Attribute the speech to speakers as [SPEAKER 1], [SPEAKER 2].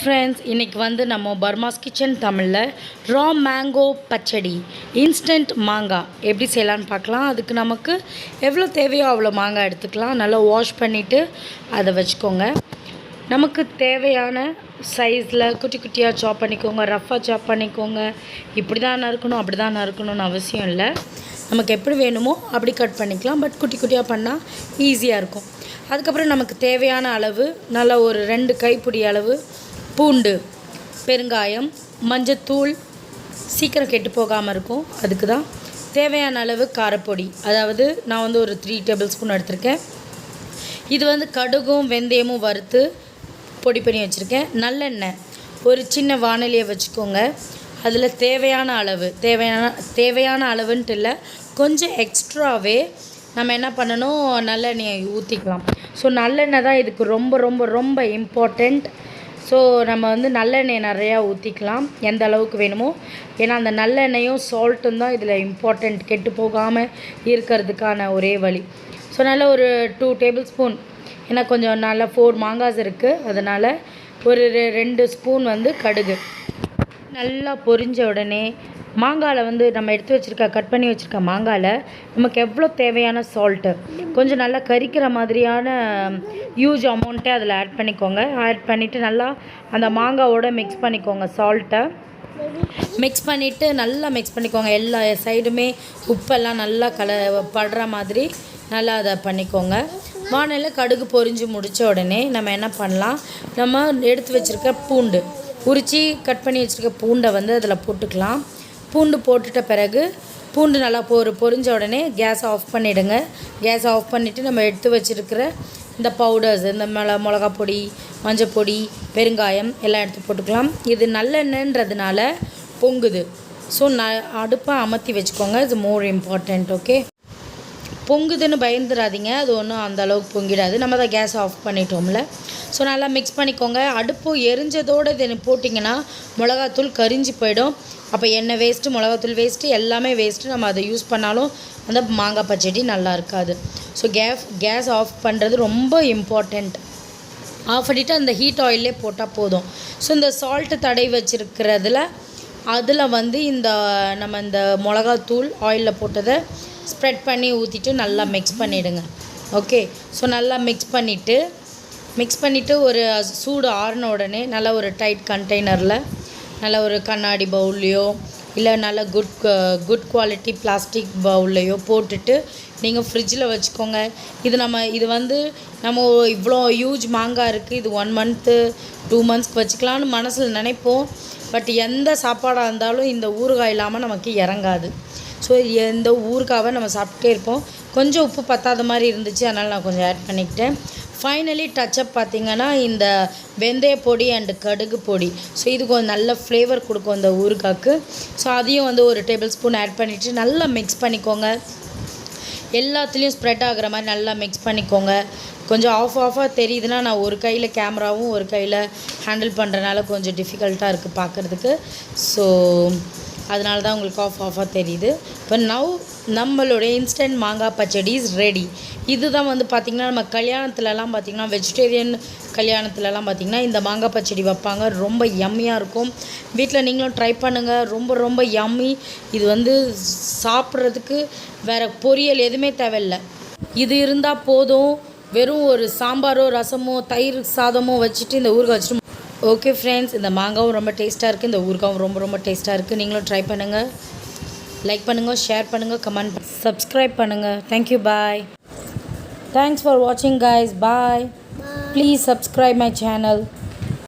[SPEAKER 1] Friends இன்றைக்கி வந்து நம்ம பர்மாஸ் கிச்சன் தமிழில் ரா மேங்கோ பச்சடி இன்ஸ்டன்ட் மாங்காய் எப்படி செய்யலான்னு பார்க்கலாம். அதுக்கு நமக்கு எவ்வளோ தேவையோ அவ்வளோ மாங்காய் எடுத்துக்கலாம். நல்லா வாஷ் பண்ணிவிட்டு அதை வச்சுக்கோங்க. நமக்கு தேவையான சைஸில் குட்டி குட்டியாக சாப் பண்ணிக்கோங்க. ரஃப்பாக சாப் பண்ணிக்கோங்க. இப்படி தான் நறுக்கணும் அப்படி தான் நறுக்கணும்னு அவசியம் இல்லை. நமக்கு எப்படி வேணுமோ அப்படி கட் பண்ணிக்கலாம். பட் குட்டி குட்டியாக பண்ணால் ஈஸியாக இருக்கும். அதுக்கப்புறம் நமக்கு தேவையான அளவு நல்லா ஒரு ரெண்டு கைப்பிடி அளவு பூண்டு பெருங்காயம் மஞ்சத்தூள் சீக்கிரம் கெட்டு போகாமல் இருக்கும். அதுக்கு தான் தேவையான அளவு காரப்பொடி. அதாவது நான் வந்து ஒரு த்ரீ டேபிள் ஸ்பூன் எடுத்திருக்கேன். இது வந்து கடுகும் வெந்தயமும் வறுத்து பொடி பண்ணி வச்சுருக்கேன். நல்லெண்ணெய். ஒரு சின்ன வானலியை வச்சுக்கோங்க. அதில் தேவையான அளவு தேவையான தேவையான அளவுன்ட்டு இல்லை. கொஞ்சம் எக்ஸ்ட்ராவே நம்ம என்ன பண்ணணும்? நல்லெண்ணெயை ஊற்றிக்கலாம் ஸோ நல்லெண்ணெய் தான் இதுக்கு ரொம்ப ரொம்ப ரொம்ப இம்பார்ட்டண்ட் ஸோ நம்ம வந்து நல்லெண்ணெய் நிறையா ஊற்றிக்கலாம் எந்த அளவுக்கு வேணுமோ. ஏன்னா அந்த நல்லெண்ணெயும் சால்ட்டும் தான் இதில் இம்பார்ட்டண்ட் கெட்டு போகாமல் இருக்கிறதுக்கான ஒரே வழி. ஸோ நல்ல ஒரு டூ டேபிள் ஸ்பூன் ஏன்னா கொஞ்சம் நல்ல ஃபோர் மாங்காஸ் இருக்குது அதனால் ஒரு ரெ- ரெண்டு ஸ்பூன் வந்து கடுகு. நல்லா பொரிஞ்ச உடனே மாங்காயில் வந்து நம்ம எடுத்து வச்சுருக்க கட் பண்ணி வச்சுருக்க மாங்காயில் நமக்கு எவ்வளோ தேவையான சால்ட்டு கொஞ்சம் நல்லா கரிக்கிற மாதிரியான ஹியூஜ் அமௌண்ட்டே அதில் ஆட் பண்ணிக்கோங்க. ஆட் பண்ணிவிட்டு நல்லா அந்த மாங்காவோட மிக்ஸ் பண்ணிக்கோங்க சால்ட்டை மிக்ஸ் பண்ணிவிட்டு நல்லா மிக்ஸ் பண்ணிக்கோங்க. எல்லா சைடுமே உப்பெல்லாம் நல்லா கல படுற மாதிரி நல்லா அதை பண்ணிக்கோங்க. வானலில் கடுகு பொரிஞ்சு முடித்த உடனே நம்ம என்ன பண்ணலாம்? நம்ம எடுத்து வச்சுருக்க பூண்டு. உரித்து கட் பண்ணி வச்சுருக்க பூண்டை வந்து அதில் போட்டுக்கலாம். பூண்டு போட்டுட்ட பிறகு பூண்டு நல்லா பொரு பொரிஞ்ச உடனே கேஸ் ஆஃப் பண்ணிவிடுங்க கேஸ் ஆஃப் பண்ணிவிட்டு நம்ம எடுத்து வச்சுருக்கிற இந்த பவுடர்ஸ் இந்த மிள மிளகா பொடி மஞ்சள் பொடி பெருங்காயம் எல்லாம் எடுத்து போட்டுக்கலாம். இது நல்லெண்ணன்றதுனால பொங்குது. ஸோ ந அடுப்பை அமர்த்தி வச்சுக்கோங்க. இது மோர் இம்பார்ட்டண்ட் ஓகே பொங்குதுன்னு பயந்துடாதீங்க அது ஒன்றும் அந்த அளவுக்கு பொங்கிடாது. நம்ம தான் கேஸ் ஆஃப் பண்ணிட்டோம்ல. ஸோ நல்லா மிக்ஸ் பண்ணிக்கோங்க. அடுப்பு எரிஞ்சதோடு இது போட்டிங்கன்னா மிளகாத்தூள் கரிஞ்சு போயிடும். அப்போ எண்ணெய் வேஸ்ட்டு மிளகாத்தூள் வேஸ்ட்டு எல்லாமே வேஸ்ட்டு நம்ம அதை யூஸ் பண்ணாலும் அந்த மாங்காய் பச்சடி நல்லா இருக்காது. ஸோ கேஸ் கேஸ் ஆஃப் பண்ணுறது ரொம்ப இம்பார்ட்டண்ட் ஆஃப் பண்ணிவிட்டு அந்த ஹீட் ஆயிலே போட்டால் போதும். ஸோ இந்த சால்ட்டு தடை வச்சுருக்கிறதுல அதில் வந்து இந்த நம்ம இந்த மிளகாத்தூள் ஆயிலில் போட்டதை ஸ்ப்ரெட் பண்ணி ஊற்றிட்டு நல்லா மிக்ஸ் பண்ணிவிடுங்க ஓகே ஸோ நல்லா மிக்ஸ் பண்ணிவிட்டு மிக்ஸ் பண்ணிவிட்டு ஒரு சூடு ஆறின உடனே நல்லா ஒரு டைட் கண்டெய்னரில் நல்ல ஒரு கண்ணாடி பவுல்லையோ இல்லை நல்ல குட் குட் குவாலிட்டி பிளாஸ்டிக் பவுல்லையோ போட்டுட்டு நீங்கள் ஃப்ரிட்ஜில் வச்சுக்கோங்க. இது நம்ம இது வந்து நம்ம இவ்வளோ ஹியூஜ் மாங்காய் இருக்குது இது ஒன் மந்த்து டூ மந்த்ஸ்க்கு வச்சுக்கலான்னு மனசில் நினைப்போம். பட் எந்த சாப்பாடாக இருந்தாலும் இந்த ஊறுகாய் இல்லாமல் நமக்கு இறங்காது. ஸோ இந்த ஊறுகாவை நம்ம சாப்பிட்டே இருப்போம். கொஞ்சம் உப்பு பத்தாத மாதிரி இருந்துச்சு அதனால் நான் கொஞ்சம் ஆட் பண்ணிக்கிட்டேன். ஃபைனலி டச்சப் பார்த்தீங்கன்னா இந்த வெந்தய பொடி அண்டு கடுகு பொடி. ஸோ இது கொஞ்சம் நல்ல ஃப்ளேவர் கொடுக்கும் இந்த ஊறுகாய்க்கு ஸோ அதையும் வந்து ஒரு டேபிள் ஸ்பூன் ஆட் பண்ணிவிட்டு நல்லா மிக்ஸ் பண்ணிக்கோங்க. எல்லாத்துலேயும் ஸ்ப்ரெட் ஆகிற மாதிரி நல்லா மிக்ஸ் பண்ணிக்கோங்க. கொஞ்சம் ஆஃப் ஆஃபாக தெரியுதுன்னா நான் ஒரு கையில் கேமராவும் ஒரு கையில் ஹேண்டில் பண்ணுறனால கொஞ்சம் டிஃபிகல்ட்டாக இருக்குது பார்க்குறதுக்கு ஸோ அதனால தான் உங்களுக்கு ஆஃப் ஆஃபாக தெரியுது. இப்போ நவ் நம்மளுடைய இன்ஸ்டன்ட் மாங்காய் பச்சடி இஸ் ரெடி இதுதான் வந்து பார்த்திங்கன்னா நம்ம கல்யாணத்துலலாம் பார்த்திங்கன்னா வெஜிடேரியன் கல்யாணத்துலலாம் பார்த்திங்கன்னா இந்த மாங்காய் பச்சடி வைப்பாங்க. ரொம்ப யம்மியாக இருக்கும். வீட்டில் நீங்களும் ட்ரை பண்ணுங்கள் ரொம்ப ரொம்ப யம்மி இது வந்து சாப்பிட்றதுக்கு வேறு பொரியல் எதுவுமே தேவையில்லை. இது இருந்தால் போதும். வெறும் ஒரு சாம்பாரோ ரசமோ தயிர் சாதமோ வச்சுட்டு இந்த ஊறுகாய் வச்சுட்டு ஓகே ஃப்ரெண்ட்ஸ் இந்த மாங்காவும் ரொம்ப டேஸ்ட்டாக இருக்குது இந்த ஊறுகாவும் ரொம்ப ரொம்ப டேஸ்ட்டாக இருக்குது நீங்களும் ட்ரை பண்ணுங்கள் லைக் பண்ணுங்கள் ஷேர் பண்ணுங்கள் கமெண்ட் சப்ஸ்கிரைப் பண்ணுங்கள் thank you bye thanks for வாட்சிங் guys. Bye please subscribe my channel